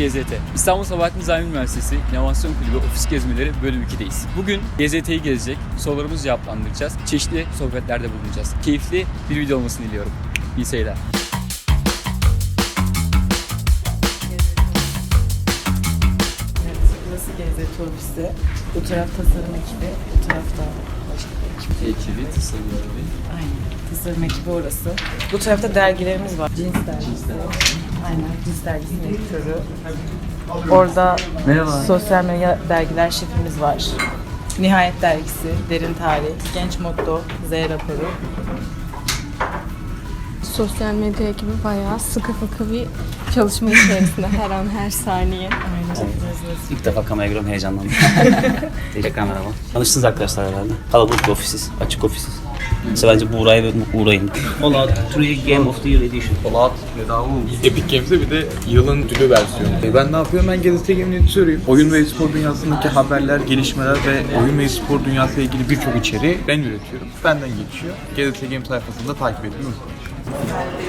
GZT. İstanbul Sabahattin Zaim Üniversitesi İnovasyon Kulübü Ofis Gezmeleri bölüm 2'deyiz. Bugün GZT'yi gezecek, sorularımızı cevaplandıracağız, çeşitli sohbetlerde bulunacağız. Keyifli bir video olmasını diliyorum. İyi seyirler. Burası GZT ofisi. Bu taraf tasarım ekibi, bu tarafta başka bir ekip. Ekibi, tasarımları Aynen. Tasarım ekibi orası. Bu tarafta dergilerimiz var. Cins dergisi. Aynen. Cins dergisinin editörü. Orada Merhaba. sosyal medya dergiler şefimiz var. Nihayet dergisi, Derin Tarih, Genç Motto, Z raporu. sosyal medya ekibi bayağı sıkı fıkı bir çalışma içerisinde her an her saniye. Aynen. İlk defa kameraya giriyorum heyecanlandım. Tekrar merhaba. Tanıştınız arkadaşlar herhalde. Kalabalık bir ofisiz, açık ofisiz. İşte bence Buğra'ya ve uğrayın. Fallout 3 Game of the Year Edition. Fallout Epic Games'de bir de yılın ödülü versiyonu. E ben ne yapıyorum? Ben Gazete Game'in editörüyüm. Oyun ve espor dünyasındaki haberler, gelişmeler ve oyun ve espor dünyası ile ilgili birçok içeriği ben üretiyorum. Benden geçiyor. Gazete Game sayfasında takip edin.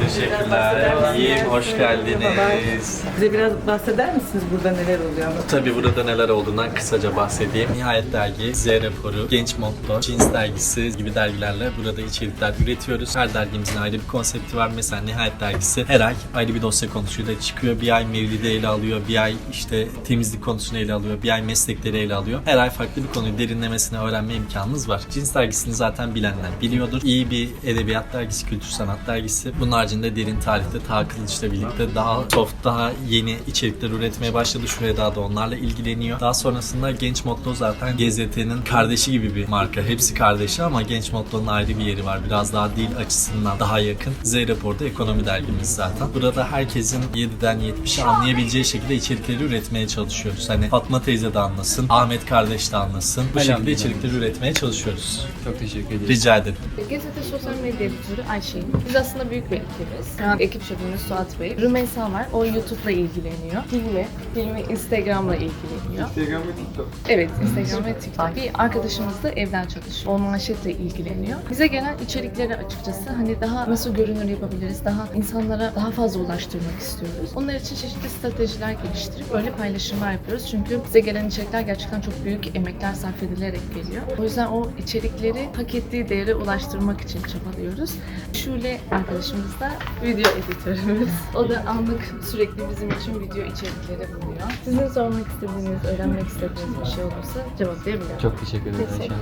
Teşekkürler. İyiyim, hoş geldiniz. Bize biraz bahseder misiniz burada neler oluyor? Tabii burada neler olduğundan kısaca bahsedeyim. Nihayet Dergi, Z Raporu, Genç Motto, Cins Dergisi gibi dergilerle burada içerikler üretiyoruz. Her dergimizin ayrı bir konsepti var. Mesela Nihayet Dergisi her ay ayrı bir dosya konusuyla çıkıyor. Bir ay mevlidi ele alıyor, bir ay işte temizlik konusunu ele alıyor, bir ay meslekleri ele alıyor. Her ay farklı bir konuyu derinlemesine öğrenme imkanınız var. Cins Dergisi'ni zaten bilenler biliyordur. İyi bir edebiyat dergisi, kültür sanat dergisi. Bunun haricinde derin tarihte Taha Kılıç'la birlikte daha soft, daha yeni içerikler üretmeye başladı. Şuraya daha da onlarla ilgileniyor. Daha sonrasında Genç Motto zaten GZT'nin kardeşi gibi bir marka. Hepsi kardeşi ama Genç Motto'nun ayrı bir yeri var. Biraz daha dil açısından daha yakın. Z Rapor'da ekonomi dergimiz zaten. Burada herkesin 7'den 70'e anlayabileceği şekilde içerikleri üretmeye çalışıyoruz. Hani Fatma teyze de anlasın, Ahmet kardeş de anlasın. Bu şekilde içerikleri üretmeye çalışıyoruz. Çok teşekkür ederiz. Rica ederim. Gazete Sosyal Medya Editörü Ayşe'yim. Biz aslında büyük bir ekibiz. Şu an ekip şefimiz Suat Bey. Rümeysa var. O YouTube'la ilgileniyor. Hilmi. Hilmi Instagram'la ilgileniyor. Instagram ve TikTok. Evet, Instagram ve TikTok. Bir arkadaşımız da evden çalışıyor. O manşetle ilgileniyor. Bize gelen içerikleri açıkçası hani daha nasıl görünür yapabiliriz, daha insanlara daha fazla ulaştırmak istiyoruz. Onlar için çeşitli stratejiler geliştirip böyle paylaşımlar yapıyoruz. Çünkü bize gelen içerikler gerçekten çok büyük emekler sarf edilerek geliyor. O yüzden o içerikleri hak ettiği değere ulaştırmak için çabalıyoruz. Şule arkadaşımız da video editörümüz. O da anlık sürekli bizim için video içerikleri buluyor. Sizin sormak istediğiniz, öğrenmek istediğiniz bir şey olursa cevaplayabilirim. Çok teşekkür ederim. Ederim.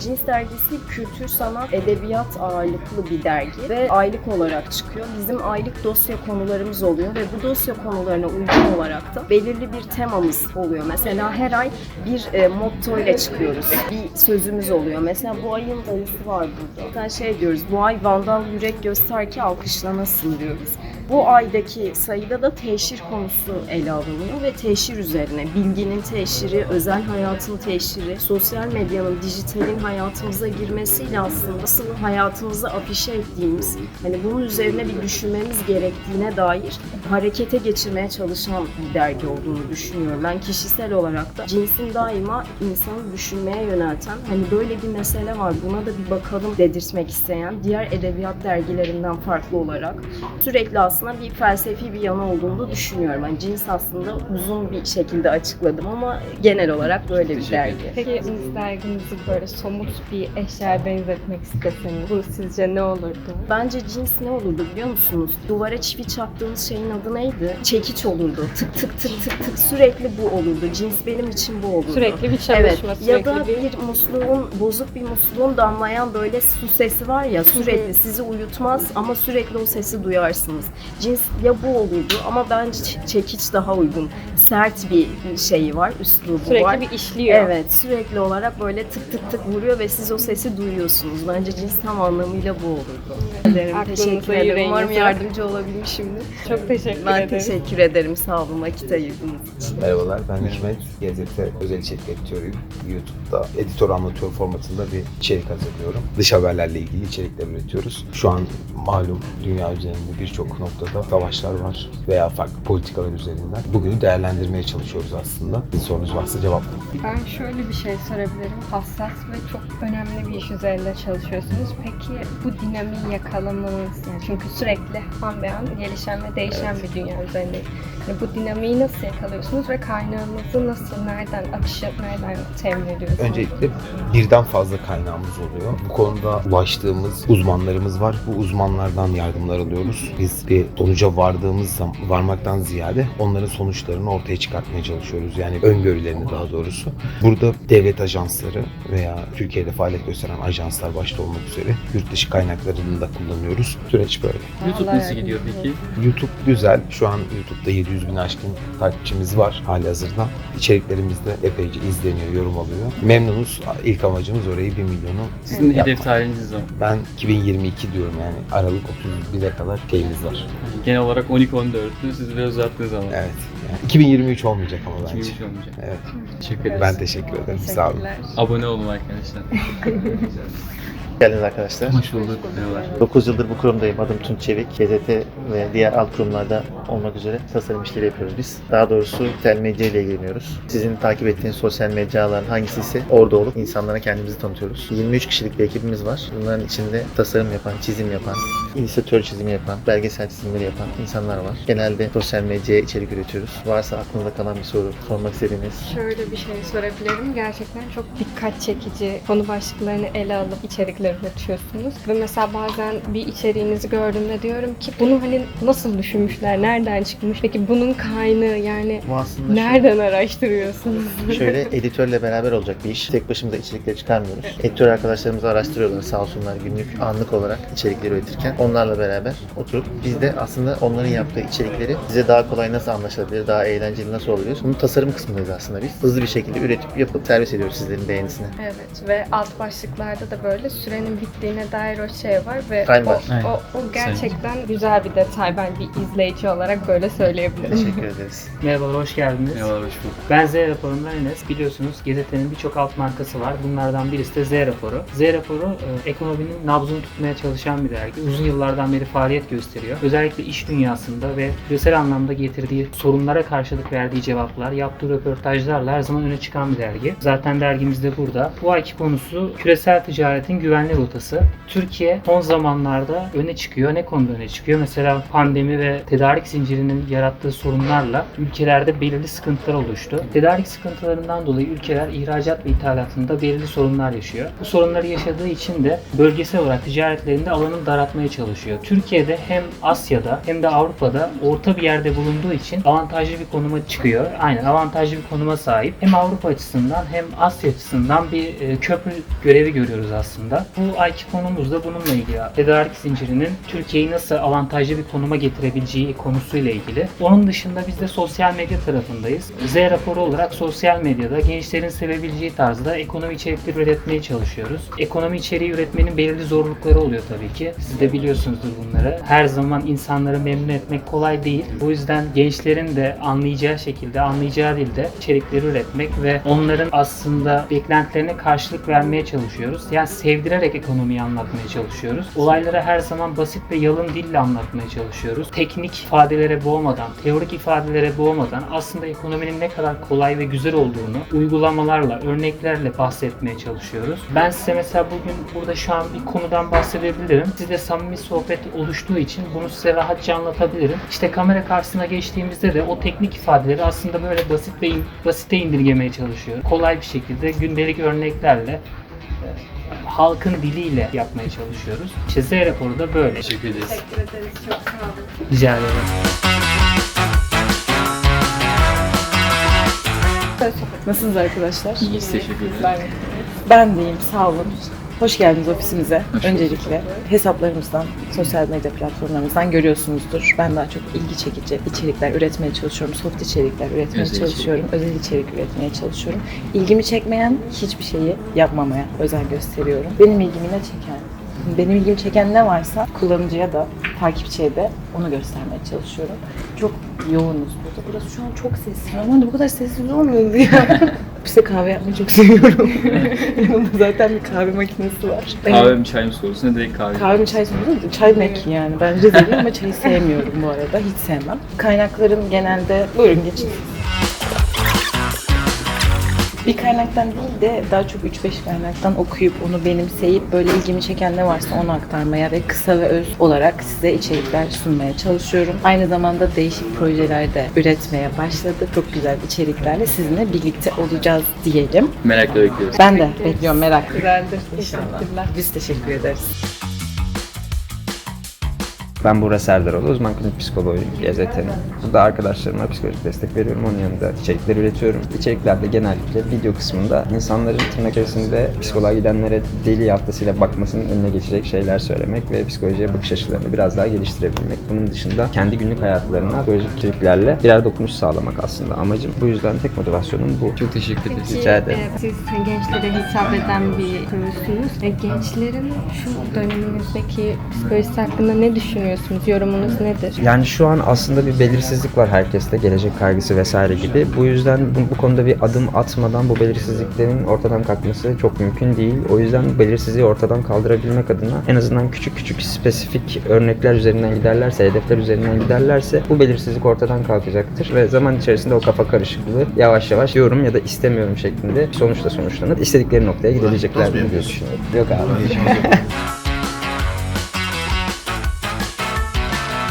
Cins dergisi kültür, sanat, edebiyat ağırlıklı bir dergi ve aylık olarak çıkıyor. Bizim aylık dosya konularımız oluyor ve bu dosya konularına uygun olarak da belirli bir temamız oluyor. Mesela her ay bir e, motto ile çıkıyoruz. Bir sözümüz oluyor. Mesela bu ayın dayısı var burada. Mesela şey diyoruz, bu ay Vandal yürek göster ki alkışlanasın diyoruz. Bu aydaki sayıda da teşhir konusu ele alınıyor ve teşhir üzerine bilginin teşhiri, özel hayatın teşhiri, sosyal medyanın, dijitalin hayatımıza girmesiyle aslında nasıl hayatımızı afişe ettiğimiz, hani bunun üzerine bir düşünmemiz gerektiğine dair harekete geçirmeye çalışan bir dergi olduğunu düşünüyorum. Ben kişisel olarak da cinsin daima insanı düşünmeye yönelten, hani böyle bir mesele var buna da bir bakalım dedirtmek isteyen, diğer edebiyat dergilerinden farklı olarak sürekli aslında bir felsefi bir yanı olduğunu düşünüyorum. Yani cins aslında uzun bir şekilde açıkladım ama genel olarak böyle bir dergi. Peki biz dergimizi böyle somut bir eşyaya benzetmek isteseniz bu sizce ne olurdu? Bence cins ne olurdu biliyor musunuz? Duvara çivi çaktığımız şeyin adı neydi? Çekiç olurdu. Tık tık tık tık tık sürekli bu olurdu. Cins benim için bu olurdu. Sürekli bir çalışma, Evet. sürekli Ya da bir... bir musluğun, bozuk bir musluğun damlayan böyle su sesi var ya sürekli sizi uyutmaz ama sürekli o sesi duyarsınız. Cins ya bu olurdu ama bence çekiç daha uygun. Sert bir şeyi var, üslubu Sürekli var. bir işliyor. Evet, sürekli olarak böyle tık tık tık vuruyor ve siz o sesi duyuyorsunuz. Bence cins tam anlamıyla bu olurdu. Ederim, teşekkür ederim. Umarım yardımcı olabilmişimdir. Çok teşekkür Ben ederim. teşekkür ederim. Sağ olun vakit ayırdığınız için. Merhabalar, ben Hikmet. GZT özel içerik editörüyüm. YouTube'da editör anlatıyor formatında bir içerik hazırlıyorum. Dış haberlerle ilgili içerikler üretiyoruz. Şu an malum dünya üzerinde birçok noktada noktada savaşlar var veya farklı politikalar üzerinden. Bugünü değerlendirmeye çalışıyoruz aslında. Bir sorunuz varsa cevaplayın. Ben şöyle bir şey sorabilirim. Hassas ve çok önemli bir iş üzerinde çalışıyorsunuz. Peki bu dinamiği yakalamanız, yani çünkü sürekli an be an gelişen ve değişen bir dünya üzerindeyiz. Yani bu dinamiği nasıl yakalıyorsunuz ve kaynağınızı nasıl, nereden, akışı nereden temin ediyorsunuz? Öncelikle birden fazla kaynağımız oluyor. Bu konuda ulaştığımız uzmanlarımız var. Bu uzmanlardan yardımlar alıyoruz. Biz bir sonuca vardığımız zaman, varmaktan ziyade onların sonuçlarını ortaya çıkartmaya çalışıyoruz. Yani öngörülerini daha doğrusu. Burada devlet ajansları veya Türkiye'de faaliyet gösteren ajanslar başta olmak üzere yurt dışı kaynaklarını da kullanıyoruz. Süreç böyle. YouTube nasıl gidiyor peki? YouTube güzel. Şu an YouTube'da 700 bin aşkın takipçimiz var hali hazırda. İçeriklerimiz de epeyce izleniyor, yorum alıyor. Memnunuz. İlk amacımız orayı 1 milyonu Sizin yapmak. hedef tarihiniz zaman. Ben 2022 diyorum yani Aralık 31'e kadar şeyimiz var. Genel olarak 12-14'tü. Siz biraz uzattığınız zaman. Evet. Yani 2023 olmayacak ama bence. 2023 olmayacak. Evet. Teşekkür ederiz. Ben teşekkür ederim. Sağ olun. Abone olun arkadaşlar. geldiniz arkadaşlar. Hoş bulduk. Merhabalar. 9 yıldır bu kurumdayım. Adım Tunç Çevik. GZT ve diğer alt kurumlarda olmak üzere tasarım işleri yapıyoruz biz. Daha doğrusu sosyal medya ile ilgileniyoruz. Sizin takip ettiğiniz sosyal medyaların hangisi ise orada olup insanlara kendimizi tanıtıyoruz. 23 kişilik bir ekibimiz var. Bunların içinde tasarım yapan, çizim yapan, illüstratör çizimi yapan, belgesel çizimleri yapan insanlar var. Genelde sosyal medyaya içerik üretiyoruz. Varsa aklınızda kalan bir soru, sormak istediğiniz Şöyle bir şey sorabilirim. Gerçekten çok dikkat çekici konu başlıklarını ele alıp içerikler üretiyorsunuz. Ve mesela bazen bir içeriğinizi gördüğümde diyorum ki bunu hani nasıl düşünmüşler, nereden çıkmış? Peki bunun kaynağı yani bu aslında şu- nereden araştırıyorsunuz? Şöyle editörle beraber olacak bir iş. Tek başımıza içerikleri çıkarmıyoruz. Editör arkadaşlarımız araştırıyorlar sağ olsunlar günlük anlık olarak içerikleri üretirken. Onlarla beraber oturup biz de aslında onların yaptığı içerikleri size daha kolay nasıl anlaşılabilir, daha eğlenceli nasıl olabilir? Bunun tasarım kısmındayız aslında biz. Hızlı bir şekilde üretip yapıp servis ediyoruz sizlerin beğenisine. Evet ve alt başlıklarda da böyle sürenin bittiğine dair o şey var ve o, o, o gerçekten güzel bir detay. Ben bir izleyici olarak böyle söyleyebilirim. Teşekkür ederiz. Merhabalar, hoş geldiniz. Merhabalar, hoş bulduk. Ben Z raporundan Enes. Biliyorsunuz gazetenin birçok alt markası var. Bunlardan birisi de Z raporu. Z raporu e, ekonominin nabzını tutmaya çalışan bir dergi. Uzun yıllardan beri faaliyet gösteriyor. Özellikle iş dünyasında ve küresel anlamda getirdiği sorunlara karşılık verdiği cevaplar, yaptığı röportajlarla her zaman öne çıkan bir dergi. Zaten dergimiz de burada. Bu ayki konusu küresel ticaretin güvenli rotası. Türkiye son zamanlarda öne çıkıyor. Ne konuda öne çıkıyor? Mesela pandemi ve tedarik zincirinin yarattığı sorunlarla ülkelerde belirli sıkıntılar oluştu. Tedarik sıkıntılarından dolayı ülkeler ihracat ve ithalatında belirli sorunlar yaşıyor. Bu sorunları yaşadığı için de bölgesel olarak ticaretlerinde alanını daraltmaya çalışıyor. Türkiye'de hem Asya'da hem de Avrupa'da orta bir yerde bulunduğu için avantajlı bir konuma çıkıyor. Aynen avantajlı bir konuma sahip. Hem Avrupa açısından hem Asya açısından bir e, köprü görevi görüyoruz aslında. Bu ayki konumuz da bununla ilgili. Tedarik zincirinin Türkiye'yi nasıl avantajlı bir konuma getirebileceği konusuyla ilgili. Onun dışında biz de sosyal medya tarafındayız. Z raporu olarak sosyal medyada gençlerin sevebileceği tarzda ekonomi içerikleri üretmeye çalışıyoruz. Ekonomi içeriği üretmenin belirli zorlukları oluyor tabii ki. Siz de biliyorsunuzdur bunları. Her zaman insanları memnun etmek kolay değil. Bu yüzden gençlerin de anlayacağı şekilde, anlayacağı dilde içerikleri üretmek ve onların aslında beklentilerine karşılık vermeye çalışıyoruz. Yani sevdirerek ekonomiyi anlatmaya çalışıyoruz. Olayları her zaman basit ve yalın dille anlatmaya çalışıyoruz. Teknik ifadelere boğmadan, teorik ifadelere boğmadan aslında ekonominin ne kadar kolay ve güzel olduğunu uygulamalarla, örneklerle bahsetmeye çalışıyoruz. Ben size mesela bugün burada şu an bir konudan bahsedebilirim. Sizle samimi sohbet oluştuğu için bunu size rahatça anlatabilirim. İşte kamera karşısına geçtiğimizde de o teknik ifadeleri aslında böyle basit ve in- basite indirgemeye çalışıyorum. Kolay bir şekilde gündelik örneklerle halkın diliyle yapmaya çalışıyoruz. İşte Z raporu da böyle. Teşekkür ederiz. Teşekkür ederiz. Çok sağ olun. Rica ederim. Nasılsınız arkadaşlar? İyiyiz, teşekkür ederim. Ben de iyiyim, sağ olun. Hoş geldiniz ofisimize. Öncelikle hesaplarımızdan, sosyal medya platformlarımızdan görüyorsunuzdur. Ben daha çok ilgi çekici içerikler üretmeye çalışıyorum. Soft içerikler üretmeye Özel çalışıyorum. Özel içerik üretmeye çalışıyorum. İlgimi çekmeyen hiçbir şeyi yapmamaya özen gösteriyorum. Benim ilgimi ne çeken, benim ilgimi çeken ne varsa kullanıcıya da, takipçiye de onu göstermeye çalışıyorum. Çok yoğunuz burada. Burası şu an çok sessiz. Normalde bu kadar sessiz olmuyordu ya. Ofiste kahve yapmayı çok seviyorum. Yanımda zaten bir kahve makinesi var. Kahve mi çay mı sorusuna direkt kahve. Kahve mi çay sorulur Çay mek yani. Ben Rizeliyim ama çayı sevmiyorum bu arada. Hiç sevmem. Kaynakların genelde... Buyurun geçin. Bir kaynaktan değil de daha çok 3-5 kaynaktan okuyup onu benimseyip böyle ilgimi çeken ne varsa onu aktarmaya ve kısa ve öz olarak size içerikler sunmaya çalışıyorum. Aynı zamanda değişik projeler de üretmeye başladık. Çok güzel içeriklerle sizinle birlikte olacağız diyelim. Merakla bekliyoruz. Ben de bekliyorum merak. Güzeldir. İnşallah. Biz teşekkür ederiz. Ben Buğra Serdaroğlu, uzman klinik psikoloğuyum GZT'nin. Burada arkadaşlarıma psikolojik destek veriyorum. Onun yanında içerikler üretiyorum. İçeriklerde genellikle video kısmında insanların tırnak içerisinde psikoloğa gidenlere deli yaftasıyla bakmasının önüne geçecek şeyler söylemek ve psikolojiye bakış açılarını biraz daha geliştirebilmek. Bunun dışında kendi günlük hayatlarına psikolojik içeriklerle birer dokunuş sağlamak aslında amacım. Bu yüzden tek motivasyonum bu. Çok teşekkür ederiz. Rica ederim. e, Siz gençlere hitap eden bir kuruluşsunuz. E, Gençlerin şu dönemimizdeki psikolojisi hakkında ne düşünüyorsunuz? Yorumunuz nedir? Yani şu an aslında bir belirsizlik var herkeste, gelecek kaygısı vesaire gibi. Bu yüzden bu, bu konuda bir adım atmadan bu belirsizliklerin ortadan kalkması çok mümkün değil. O yüzden bu belirsizliği ortadan kaldırabilmek adına en azından küçük küçük spesifik örnekler üzerinden giderlerse, hedefler üzerinden giderlerse bu belirsizlik ortadan kalkacaktır ve zaman içerisinde o kafa karışıklığı yavaş yavaş diyorum ya da istemiyorum şeklinde sonuçta sonuçlanır. İstedikleri noktaya gidebilecekler diye düşünüyorum. Yok abi.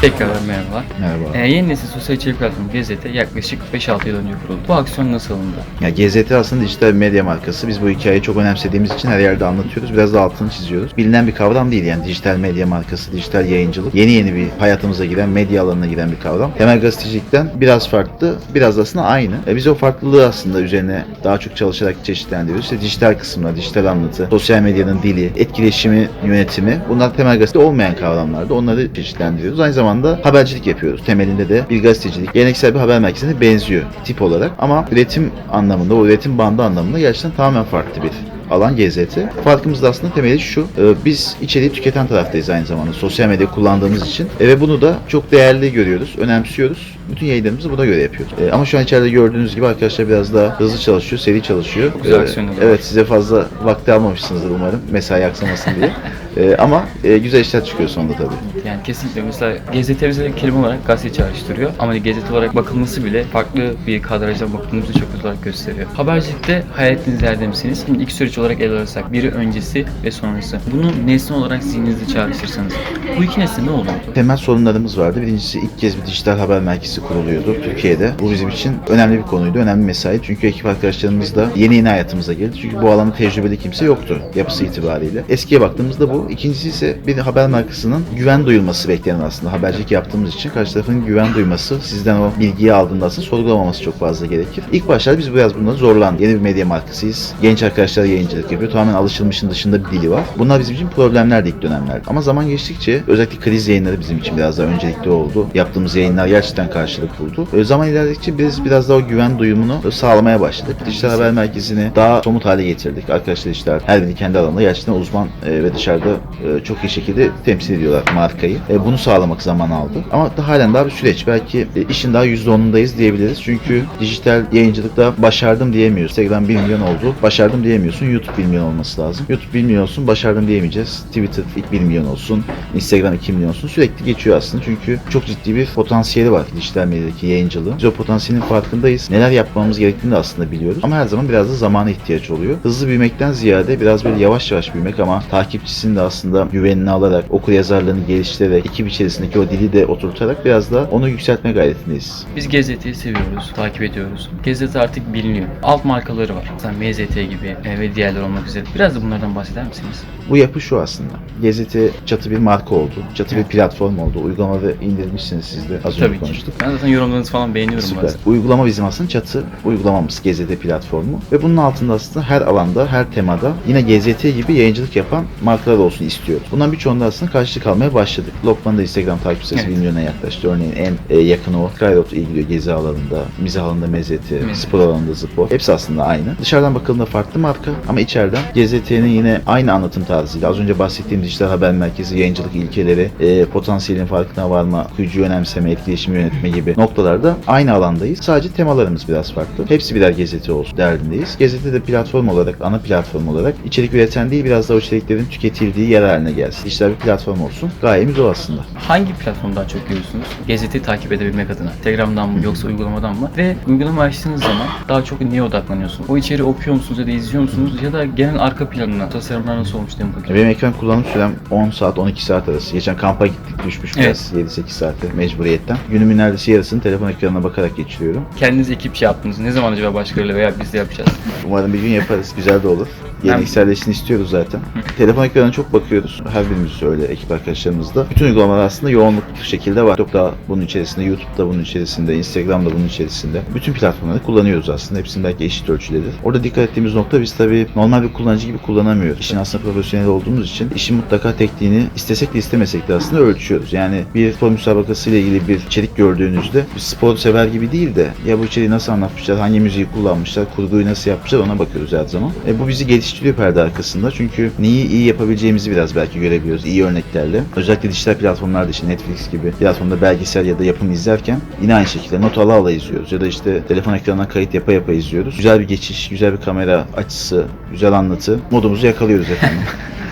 Tekrardan merhabalar. Merhaba. Ee, yeni nesil sosyal içerik platformu GZT yaklaşık 5-6 yıl önce kuruldu. Bu aksiyon nasıl alındı? Ya GZT aslında dijital medya markası. Biz bu hikayeyi çok önemsediğimiz için her yerde anlatıyoruz. Biraz da altını çiziyoruz. Bilinen bir kavram değil yani dijital medya markası, dijital yayıncılık. Yeni yeni bir hayatımıza giren, medya alanına giren bir kavram. Temel gazetecilikten biraz farklı, biraz aslında aynı. E biz o farklılığı aslında üzerine daha çok çalışarak çeşitlendiriyoruz. İşte dijital kısımlar, dijital anlatı, sosyal medyanın dili, etkileşimi, yönetimi. Bunlar temel gazete olmayan kavramlardı. Onları çeşitlendiriyoruz. Aynı zamanda habercilik yapıyoruz. Temelinde de bir gazetecilik, geleneksel bir haber merkezine benziyor tip olarak. Ama üretim anlamında, o üretim bandı anlamında gerçekten tamamen farklı bir alan GZT. Farkımız da aslında temeli şu. e, Biz içeriği tüketen taraftayız aynı zamanda. Sosyal medya kullandığımız için. E, Ve bunu da çok değerli görüyoruz, önemsiyoruz. Bütün yayınlarımızı buna göre yapıyoruz. E, Ama şu an içeride gördüğünüz gibi arkadaşlar biraz daha hızlı çalışıyor, seri çalışıyor. güzel E, aksiyonları var. Evet size fazla vakti almamışsınızdır umarım. Mesai aksamasın diye. E, Ama e, güzel işler çıkıyor sonunda tabii. Yani kesinlikle mesela GZT bize kelime olarak gazete çağrıştırıyor. Ama GZT olarak bakılması bile farklı bir kadrajdan bakıldığımızda çok güzel olarak gösteriyor. Habercilikte hayal ettiğiniz yerde misiniz? Şimdi iki süreç olarak ele alırsak. Biri öncesi ve sonrası. Bunu nesne olarak zihninizde çağrıştırsanız. Bu iki nesne ne olurdu? Temel sorunlarımız vardı. Birincisi ilk kez bir dijital haber merkezi kuruluyordu Türkiye'de. Bu bizim için önemli bir konuydu, önemli bir mesai. Çünkü ekip arkadaşlarımız da yeni yeni hayatımıza geldi. Çünkü bu alanda tecrübeli kimse yoktu yapısı itibariyle. Eskiye baktığımızda bu. İkincisi ise bir haber markasının güven duyulması beklenen aslında. Habercilik yaptığımız için karşı tarafın güven duyması, sizden o bilgiyi aldığında aslında sorgulamaması çok fazla gerekir. İlk başlarda biz biraz bundan zorlandık. Yeni bir medya markasıyız. Genç arkadaşlar yayıncılık yapıyor. Tamamen alışılmışın dışında bir dili var. Bunlar bizim için problemlerdi ilk dönemlerde. Ama zaman geçtikçe özellikle kriz yayınları bizim için biraz daha öncelikli oldu. Yaptığımız yayınlar gerçekten karşılık buldu. Ee, zaman ilerledikçe biz biraz daha o güven duyumunu sağlamaya başladık. Dijital haber merkezini daha somut hale getirdik. Arkadaşlar işte her biri kendi alanında gerçekten uzman e, ve dışarıda e, çok iyi şekilde temsil ediyorlar markayı. E, bunu sağlamak zaman aldı. Ama da halen daha bir süreç. Belki e, işin daha %10'undayız diyebiliriz. Çünkü dijital yayıncılıkta başardım diyemiyoruz. Instagram 1 milyon oldu. Başardım diyemiyorsun. YouTube 1 milyon olması lazım. YouTube 1 milyon olsun. Başardım diyemeyeceğiz. Twitter ilk 1 milyon olsun. Instagram 2 milyon olsun. Sürekli geçiyor aslında. Çünkü çok ciddi bir potansiyeli var dijital medyadaki yayıncılığın. Biz o potansiyelin farkındayız. Neler yapmamız gerektiğini de aslında biliyoruz. Ama her zaman biraz da zamana ihtiyaç oluyor. Hızlı büyümekten ziyade biraz böyle yavaş yavaş büyümek ama takipçisini de aslında güvenini alarak, okur yazarlığını geliştirerek, ekip içerisindeki o dili de oturtarak biraz da onu yükseltme gayretindeyiz. Biz GZT'yi seviyoruz, takip ediyoruz. GZT artık biliniyor. Alt markaları var. Mesela MZT gibi e, ve diğerler olmak üzere. Biraz da bunlardan bahseder misiniz? Bu yapı şu aslında. Gazete çatı bir marka oldu. Çatı bir platform oldu. Uygulamada indirmişsiniz siz de. Az önce Tabii ki. konuştuk. Ben zaten yorumlarınızı falan beğeniyorum Süper. bazen. Uygulama bizim aslında çatı uygulamamız GZT platformu ve bunun altında aslında her alanda, her temada yine GZT gibi yayıncılık yapan markalar olsun istiyoruz. Bundan birçoğunda aslında karşılık almaya başladık. Lokman'ın da Instagram takip sayısı Evet. 1 milyona yaklaştı. Örneğin en e, yakını o. Skyroad ilgiliyor gezi alanında, mizah alanında mezeti, Mezeti. spor alanında spor. Hepsi aslında aynı. Dışarıdan bakıldığında farklı marka Ama içeriden GZT'nin yine aynı anlatım tarzıyla az önce bahsettiğim dijital haber merkezi, yayıncılık ilkeleri, e, potansiyelin farkına varma, gücü önemseme, etkileşimi yönetme gibi noktalarda aynı alandayız. Sadece temalarımız biraz farklı. Hepsi birer gazete olsun derdindeyiz. Gazete de platform olarak, ana platform olarak içerik üreten değil biraz da o içeriklerin tüketildiği yer haline gelsin. Dijital bir platform olsun. Gayemiz o aslında. Hangi platformu daha çok görüyorsunuz? Gazete takip edebilmek adına. Telegram'dan mı yoksa uygulamadan mı? Ve uygulama açtığınız zaman daha çok neye odaklanıyorsunuz? O içeriği okuyor musunuz ya da izliyor musunuz? Ya da genel arka planına, tasarımlar nasıl olmuş diye mi bakıyorsunuz? Benim ekran kullanım sürem 10 saat 12 saat arası. Geçen kampa gittik düşmüş biraz 7-8 saate mecburiyetten. Günümün neredeyse yarısını telefon ekranına bakarak geçiriyorum. Kendiniz ekip şey yaptınız. Ne zaman acaba başkalarıyla veya biz de yapacağız? Umarım bir gün yaparız. Güzel de olur. Gelenekselleşsin istiyoruz zaten. Telefon ekranına çok bakıyoruz. Her birimiz öyle ekip arkadaşlarımızda. Bütün uygulamalar aslında yoğunluklu şekilde var. TikTok'ta bunun içerisinde, YouTube'da bunun içerisinde, Instagram'da bunun içerisinde. Bütün platformları kullanıyoruz aslında. Hepsinin belki eşit ölçüdedir. Orada dikkat ettiğimiz nokta biz tabii normal bir kullanıcı gibi kullanamıyoruz. İşin aslında profesyonel olduğumuz için işin mutlaka tekniğini istesek de istemesek de aslında ölçüyoruz. Yani bir spor müsabakası ile ilgili bir içerik gördüğünüzde bir spor sever gibi değil de ya bu içeriği nasıl anlatmışlar, hangi müziği kullanmışlar, kurguyu nasıl yapmışlar ona bakıyoruz her zaman. E, bu bizi geliştiriyor perde arkasında. Çünkü neyi iyi yapabileceğimizi biraz belki görebiliyoruz iyi örneklerle. Özellikle dijital platformlarda işte Netflix gibi platformda belgesel ya da yapım izlerken yine aynı şekilde not ala ala izliyoruz. Ya da işte telefon ekranına kayıt yapa yapa izliyoruz. Güzel bir geçiş, güzel bir kamera açısı, güzel anlatı modumuzu yakalıyoruz efendim.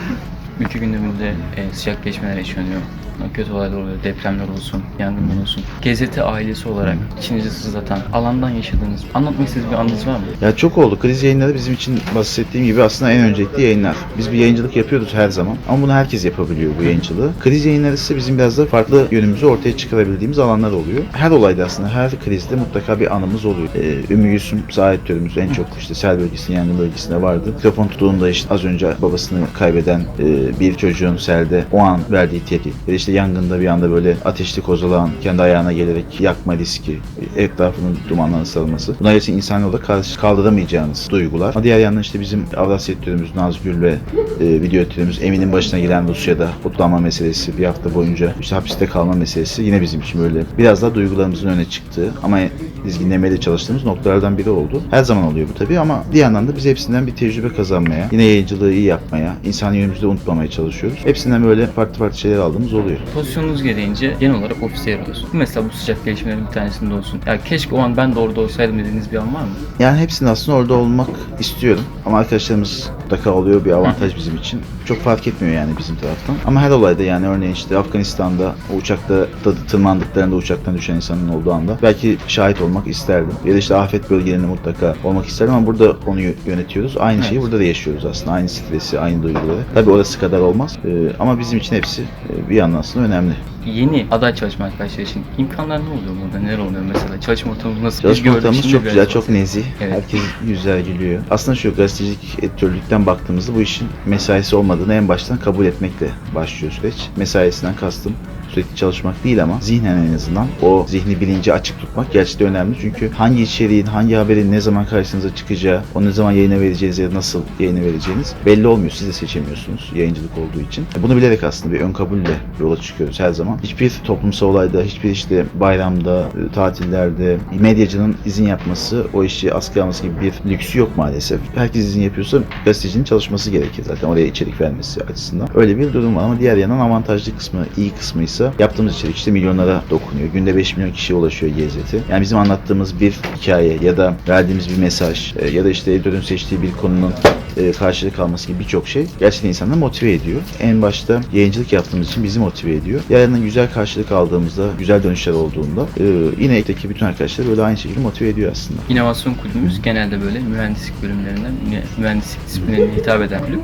Ülke gündeminde e, sıcak gelişmeler yaşanıyor. Kötü olaylar oluyor, depremler olsun, yangınlar olsun. GZT ailesi olarak içinizi sızlatan, alandan yaşadığınız, anlatmak istediğiniz bir anınız var mı? Ya çok oldu. Kriz yayınları bizim için bahsettiğim gibi aslında en öncelikli yayınlar. Biz bir yayıncılık yapıyoruz her zaman. Ama bunu herkes yapabiliyor bu yayıncılığı. Kriz yayınları ise bizim biraz da farklı yönümüzü ortaya çıkarabildiğimiz alanlar oluyor. Her olayda aslında her krizde mutlaka bir anımız oluyor. Ee, Ümmü Gülsüm sağ editörümüz en çok işte sel bölgesinde, yangın bölgesinde vardı. Mikrofon tuttuğunda işte az önce babasını kaybeden e, bir çocuğun selde o an verdiği tepki. Ve işte yangında bir anda böyle ateşli kozalan, kendi ayağına gelerek yakma riski, etrafının dumanlarına sarılması. Bunlar hepsi insan olarak karşı kaldıramayacağınız duygular. Ama diğer yandan işte bizim Avrasya editörümüz Nazgül ve e, video editörümüz Emin'in başına gelen Rusya'da kutlanma meselesi, bir hafta boyunca işte hapiste kalma meselesi yine bizim için böyle biraz daha duygularımızın öne çıktığı ama dizginlemeye de çalıştığımız noktalardan biri oldu. Her zaman oluyor bu tabii ama bir yandan da biz hepsinden bir tecrübe kazanmaya, yine yayıncılığı iyi yapmaya, insan yönümüzü de unutmamaya çalışıyoruz. Hepsinden böyle farklı farklı şeyler aldığımız oluyor. Pozisyonunuz gereğince genel olarak ofiste yer alıyorsunuz. Mesela bu sıcak gelişmelerin bir tanesinde olsun. Ya keşke o an ben de orada olsaydım dediğiniz bir an var mı? Yani hepsinin aslında orada olmak istiyorum. Ama arkadaşlarımız mutlaka oluyor bir avantaj bizim için. Çok fark etmiyor yani bizim taraftan. Ama her olayda yani örneğin işte Afganistan'da o uçakta da tırmandıklarında uçaktan düşen insanın olduğu anda belki şahit olmak isterdim. Ya da işte afet bölgelerinde mutlaka olmak isterdim ama burada onu yö- yönetiyoruz. Aynı şeyi burada da yaşıyoruz aslında. Aynı stresi, aynı duyguları. Tabii orası kadar olmaz. Ee, ama bizim için hepsi e, bir yandan aslında önemli. Yeni aday çalışma arkadaşlar için imkanlar ne oluyor burada? Neler oluyor mesela? Çalışma ortamımız nasıl? Çalışma ortamımız çok güzel, çok nezih. Evet. Herkes yüzler gülüyor. Aslında şu gazetecilik, editörlükten baktığımızda bu işin mesaisi olmadığını en baştan kabul etmekle başlıyor süreç. Mesaisinden kastım sürekli çalışmak değil ama zihnen en azından o zihni bilinci açık tutmak gerçekten önemli. Çünkü hangi içeriğin, hangi haberin ne zaman karşınıza çıkacağı, o ne zaman yayına vereceğiniz ya da nasıl yayına vereceğiniz belli olmuyor. Siz de seçemiyorsunuz yayıncılık olduğu için. Bunu bilerek aslında bir ön kabulle yola çıkıyoruz her zaman. Hiçbir toplumsal olayda, hiçbir işte bayramda, e, tatillerde medyacının izin yapması, o işi askıya alması gibi bir lüksü yok maalesef. Herkes izin yapıyorsa gazetecinin çalışması gerekir zaten oraya içerik vermesi açısından. Öyle bir durum var ama diğer yandan avantajlı kısmı, iyi kısmı ise yaptığımız içerik işte milyonlara dokunuyor. Günde 5 milyon kişiye ulaşıyor GZT. Yani bizim anlattığımız bir hikaye ya da verdiğimiz bir mesaj e, ya da işte editörün seçtiği bir konunun e, karşılık alması gibi birçok şey gerçekten insanları motive ediyor. En başta yayıncılık yaptığımız için bizi motive ediyor. Yarından güzel karşılık aldığımızda, güzel dönüşler olduğunda e, yine ekteki bütün arkadaşlar böyle aynı şekilde motive ediyor aslında. İnovasyon kulübümüz genelde böyle mühendislik bölümlerinden, mühendislik disiplinlerine hitap eden kulüp.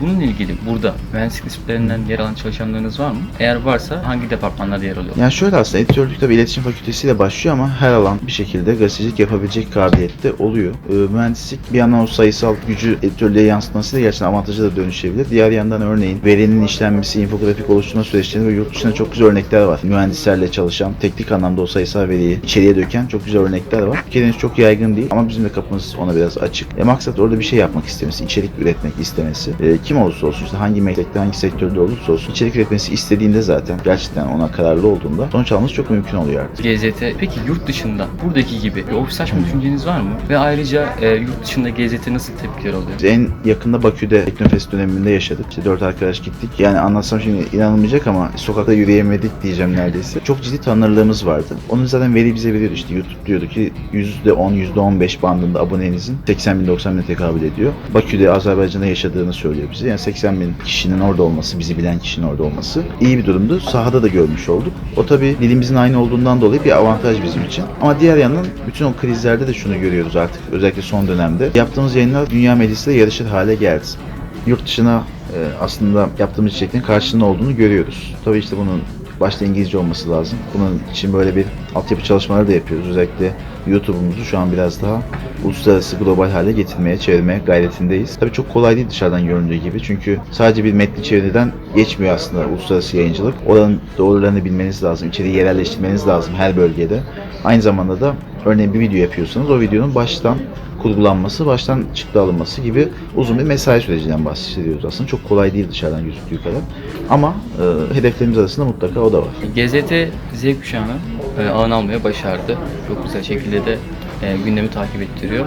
Bununla ilgili burada mühendislik disiplinlerinden yer alan çalışanlarınız var mı? Eğer varsa hangi departmanlarda yer alıyor? Yani şöyle aslında editörlük tabii iletişim fakültesiyle başlıyor ama her alan bir şekilde gazetecilik yapabilecek kabiliyette oluyor. Ee, mühendislik bir yandan o sayısal gücü editörlüğe yansıtmasıyla gerçekten avantaja da dönüşebilir. Diğer yandan örneğin verinin işlenmesi, infografik oluşturma süreçlerinde ve yurt dışında çok güzel örnekler var. Mühendislerle çalışan, teknik anlamda o sayısal veriyi içeriye döken çok güzel örnekler var. Türkiye'de çok yaygın değil ama bizim de kapımız ona biraz açık. E, maksat orada bir şey yapmak istemesi, içerik üretmek istemesi. E, kim olursa olsun işte hangi meslekte, hangi sektörde olursa olsun içerik üretmesi istediğinde zaten zaten gerçekten ona kararlı olduğunda sonuç alması çok mümkün oluyor artık. GZT peki yurt dışında buradaki gibi bir ofis açma düşünceniz var mı? Ve ayrıca e, yurt dışında GZT nasıl tepkiler oluyor? Biz en yakında Bakü'de Teknofest döneminde yaşadık. İşte dört arkadaş gittik. Yani anlatsam şimdi inanılmayacak ama sokakta yürüyemedik diyeceğim neredeyse. Çok ciddi tanırlarımız vardı. Onun zaten veri bize veriyordu işte YouTube diyordu ki %10, %15 bandında abonenizin 80 bin 90 bin tekabül ediyor. Bakü'de Azerbaycan'da yaşadığını söylüyor bize. Yani 80 bin kişinin orada olması, bizi bilen kişinin orada olması iyi bir durumdu. Sahada da görmüş olduk. O tabii dilimizin aynı olduğundan dolayı bir avantaj bizim için. Ama diğer yandan bütün o krizlerde de şunu görüyoruz artık. Özellikle son dönemde. Yaptığımız yayınlar dünya medyasıyla yarışır hale geldi. Yurt dışına e, aslında yaptığımız içeriklerin karşılığında olduğunu görüyoruz. Tabii işte bunun başta İngilizce olması lazım. Bunun için böyle bir altyapı çalışmaları da yapıyoruz. Özellikle YouTube'umuzu şu an biraz daha uluslararası global hale getirmeye, çevirmeye gayretindeyiz. Tabii çok kolay değil dışarıdan göründüğü gibi. Çünkü sadece bir metni çeviriden geçmiyor aslında uluslararası yayıncılık. Oranın doğrularını bilmeniz lazım. içeriği yerelleştirmeniz lazım her bölgede. Aynı zamanda da örneğin bir video yapıyorsanız o videonun baştan kurgulanması, baştan çıktı alınması gibi uzun bir mesai sürecinden bahsediyoruz aslında. Çok kolay değil dışarıdan gözüktüğü kadar. Ama e, hedeflerimiz arasında mutlaka o da var. GZT Z kuşağını e, ağın almaya başardı. Çok güzel şekilde de e, gündemi takip ettiriyor.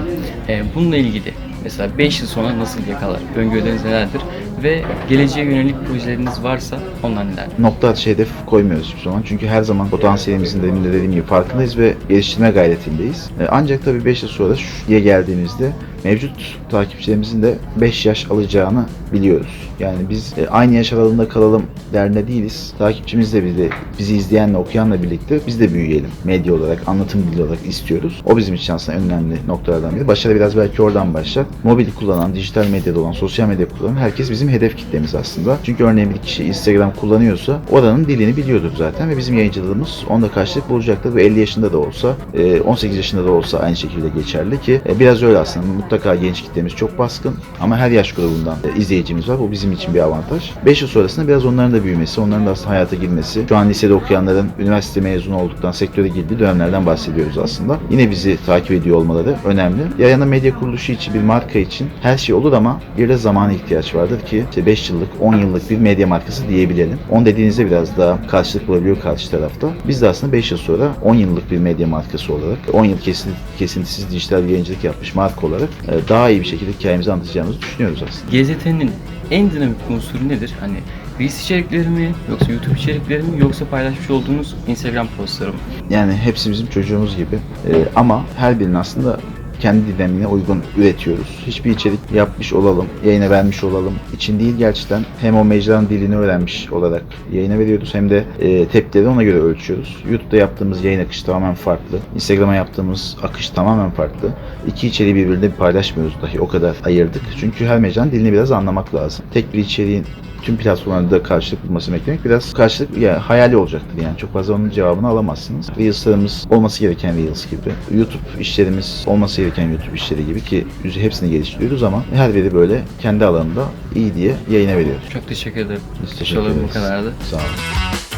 E, bununla ilgili mesela 5 yıl sonra nasıl yakalar? Öngörüleriniz nelerdir? Ve geleceğe yönelik projeleriniz varsa onlar neler? nokta atışı hedef koymuyoruz hiçbir zaman. Çünkü her zaman potansiyelimizin de demin de dediğim gibi farkındayız ve geliştirme gayretindeyiz. E, Ancak tabii 5 yıl sonra şuraya geldiğimizde mevcut takipçilerimizin de 5 yaş alacağını biliyoruz. Yani biz e, aynı yaş aralığında kalalım derdinde değiliz. Takipçimizle bizi, bizi izleyenle, okuyanla birlikte biz de büyüyelim. Medya olarak, anlatım dili olarak istiyoruz. O bizim için aslında önemli noktalardan biri. Başarı biraz belki oradan başlar. Mobil kullanan, dijital medyada olan, sosyal medya kullanan herkes bizim hedef kitlemiz aslında. Çünkü örneğin bir kişi Instagram kullanıyorsa oranın dilini biliyordur zaten ve bizim yayıncılığımız onda karşılık bulacaktır. ve 50 yaşında da olsa, e, 18 yaşında da olsa aynı şekilde geçerli ki e, biraz öyle aslında. Mutlaka genç kitlemiz çok baskın ama her yaş grubundan e, izleyicimiz var. Bu bizim için bir avantaj. 5 yıl sonrasında biraz onların da büyümesi, onların da aslında hayata girmesi. Şu an lisede okuyanların üniversite mezunu olduktan sektöre girdiği dönemlerden bahsediyoruz aslında. Yine bizi takip ediyor olmaları önemli. Yayına medya kuruluşu için, bir marka için her şey olur ama bir de zamana ihtiyaç vardır ki işte 5 yıllık, 10 yıllık bir medya markası diyebilelim. 10 dediğinizde biraz daha karşılık bulabiliyor karşı tarafta. Biz de aslında 5 yıl sonra 10 yıllık bir medya markası olarak, 10 yıl kesin, kesintisiz dijital yayıncılık yapmış marka olarak e, daha iyi bir şekilde hikayemizi anlatacağımızı düşünüyoruz aslında. GZT'nin en dinamik unsuru nedir? Hani Reels içerikleri mi, yoksa YouTube içerikleri mi, yoksa paylaşmış olduğunuz Instagram postları mı? Yani hepsi bizim çocuğumuz gibi. Ee, ama her birinin aslında kendi dinamiğine uygun üretiyoruz. Hiçbir içerik yapmış olalım, yayına vermiş olalım için değil gerçekten hem o mecranın dilini öğrenmiş olarak yayına veriyoruz hem de e, tepkileri ona göre ölçüyoruz. YouTube'da yaptığımız yayın akışı tamamen farklı. Instagram'a yaptığımız akış tamamen farklı. İki içeriği birbirine paylaşmıyoruz dahi o kadar ayırdık. Çünkü her mecranın dilini biraz anlamak lazım. Tek bir içeriğin tüm platformlarda karşılık bulması beklemek biraz karşılık yani hayali olacaktır yani çok fazla onun cevabını alamazsınız. Reels'larımız olması gereken Reels gibi. YouTube işlerimiz olması gereken YouTube işleri gibi ki hepsini geliştiriyoruz ama her biri böyle kendi alanında iyi diye yayına veriyoruz. Çok teşekkür ederim. Biz teşekkür ederiz. bu kadardı. Sağ olun.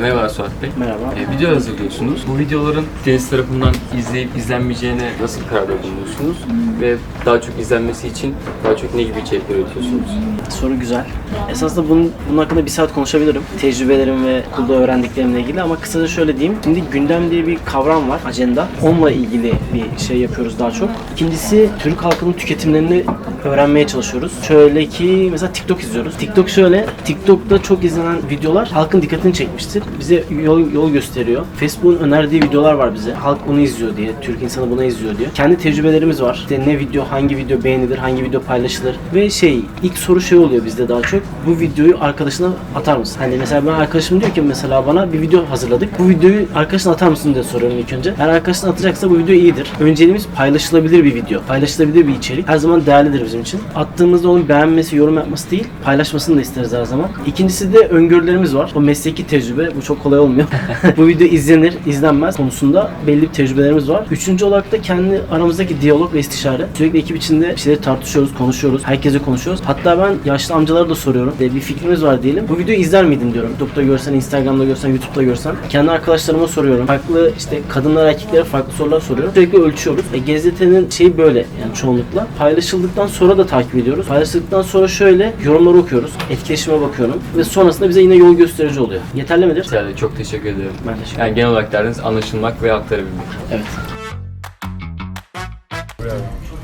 Merhaba Suat Bey. Merhaba. E, video hazırlıyorsunuz. Bu videoların deniz tarafından izleyip izlenmeyeceğine nasıl karar bulunuyorsunuz? Ve daha çok izlenmesi için daha çok ne gibi içerikler üretiyorsunuz? Soru güzel. Esasında bunun, bunun hakkında bir saat konuşabilirim. Tecrübelerim ve okulda öğrendiklerimle ilgili ama kısaca şöyle diyeyim. Şimdi gündem diye bir kavram var, ajenda. Onunla ilgili bir şey yapıyoruz daha çok. İkincisi Türk halkının tüketimlerini öğrenmeye çalışıyoruz. Şöyle ki mesela TikTok izliyoruz. TikTok şöyle, TikTok'ta çok izlenen videolar halkın dikkatini çekmiştir. Bize yol, yol gösteriyor. Facebook'un önerdiği videolar var bize. Halk onu izliyor diye, Türk insanı bunu izliyor diye. Kendi tecrübelerimiz var. İşte ne video, hangi video beğenilir, hangi video paylaşılır. Ve şey, ilk soru şey oluyor bizde daha çok. Bu videoyu arkadaşına atar mısın? Hani mesela ben arkadaşım diyor ki mesela bana bir video hazırladık. Bu videoyu arkadaşına atar mısın diye soruyorum ilk önce. Eğer arkadaşına atacaksa bu video iyidir. Önceliğimiz paylaşılabilir bir video. Paylaşılabilir bir içerik. Her zaman değerlidir bizim için. Attığımızda onun beğenmesi, yorum yapması değil, paylaşmasını da isteriz her zaman. İkincisi de öngörülerimiz var. O mesleki tecrübe. Bu çok kolay olmuyor. bu video izlenir, izlenmez konusunda belli bir tecrübelerimiz var. Üçüncü olarak da kendi aramızdaki diyalog ve istişare. Sürekli ekip içinde bir şeyleri tartışıyoruz, konuşuyoruz. Herkese konuşuyoruz. Hatta ben yaşlı amcalara da soruyorum. E, bir fikrimiz var diyelim. Bu videoyu izler miydin diyorum. YouTube'da görsen, Instagram'da görsen, YouTube'da görsen. Kendi arkadaşlarıma soruyorum. Farklı işte kadınlar erkeklere farklı sorular soruyorum. Sürekli ölçüyoruz. E, GZT'nin şeyi böyle yani çoğunlukla. Paylaşıldıktan sonra da takip ediyoruz. Paylaşıldıktan sonra şöyle yorumları okuyoruz. Etkileşime bakıyorum. Ve sonrasında bize yine yol gösterici oluyor. Yeterli midir? Güzel, çok teşekkür ederim. Ben teşekkür Yani genel olarak derdiniz anlaşılmak ve aktarabilmek. Evet.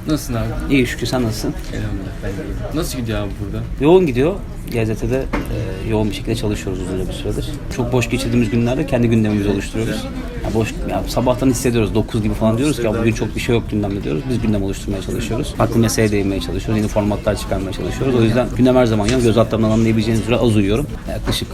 Nasılsın abi? İyi şükür sen nasılsın? Elhamdülillah ben de iyiyim. Nasıl gidiyor abi burada? Yoğun gidiyor. GZT'de e, yoğun bir şekilde çalışıyoruz uzunca bir süredir. Çok boş geçirdiğimiz günlerde kendi gündemimizi oluşturuyoruz. Ya boş, ya sabahtan hissediyoruz 9 gibi falan diyoruz ki ya bugün çok bir şey yok gündemde diyoruz. Biz gündem oluşturmaya çalışıyoruz. Farklı meseleye değinmeye çalışıyoruz. Yeni formatlar çıkarmaya çalışıyoruz. O yüzden gündem her zaman yoğun. Göz altlarından anlayabileceğiniz üzere az uyuyorum. Yaklaşık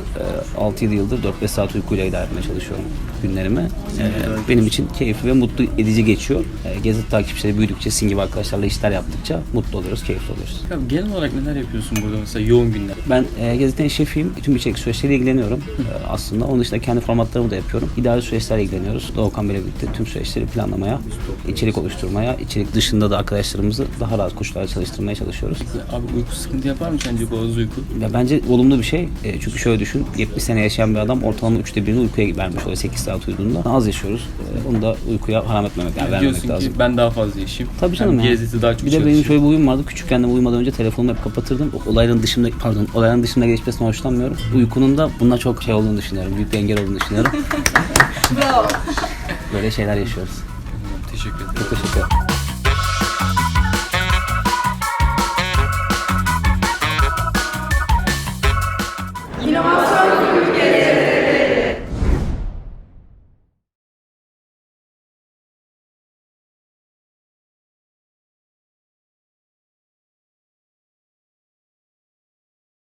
e, 6-7 yıldır 4-5 saat uykuyla idare etmeye çalışıyorum günlerimi. E, benim için keyifli ve mutlu edici geçiyor. E, Gazete takipçileri büyüdükçe, sizin gibi arkadaşlarla işler yaptıkça mutlu oluyoruz, keyifli oluyoruz. Abi genel olarak neler yapıyorsun burada mesela yoğun günler? Ben e, gazetenin şefiyim. Tüm içerik süreçleriyle ilgileniyorum e, aslında. Onun dışında kendi formatlarımı da yapıyorum. İdari süreçlerle ilgileniyoruz. Doğukan Bey'le birlikte tüm süreçleri planlamaya, içerik oluşturmaya, içerik dışında da arkadaşlarımızı daha rahat koşullarda çalıştırmaya çalışıyoruz. Abi uyku sıkıntı yapar mı sence bu az uyku? Ya bence olumlu bir şey. E, çünkü şöyle düşün, 70 sene yaşayan bir adam ortalama üçte birini uykuya vermiş oluyor 8 saat uyuduğunda. Az yaşıyoruz. E, onu da uykuya haram etmemek, yani vermemek Diyorsun lazım. ki ben daha fazla yaşayayım. Tabii canım Hem ya. GZT daha çok Bir de benim şöyle bir huyum vardı. Küçükken de uyumadan önce telefonumu hep kapatırdım. Olayların dışında, pardon, olayların dışında geçmesine hoşlanmıyorum. Uykunun da buna çok şey olduğunu düşünüyorum. Büyük bir engel olduğunu düşünüyorum. Böyle şeyler yaşıyoruz. Teşekkür ederim. Çok teşekkür ederim. İnovasyon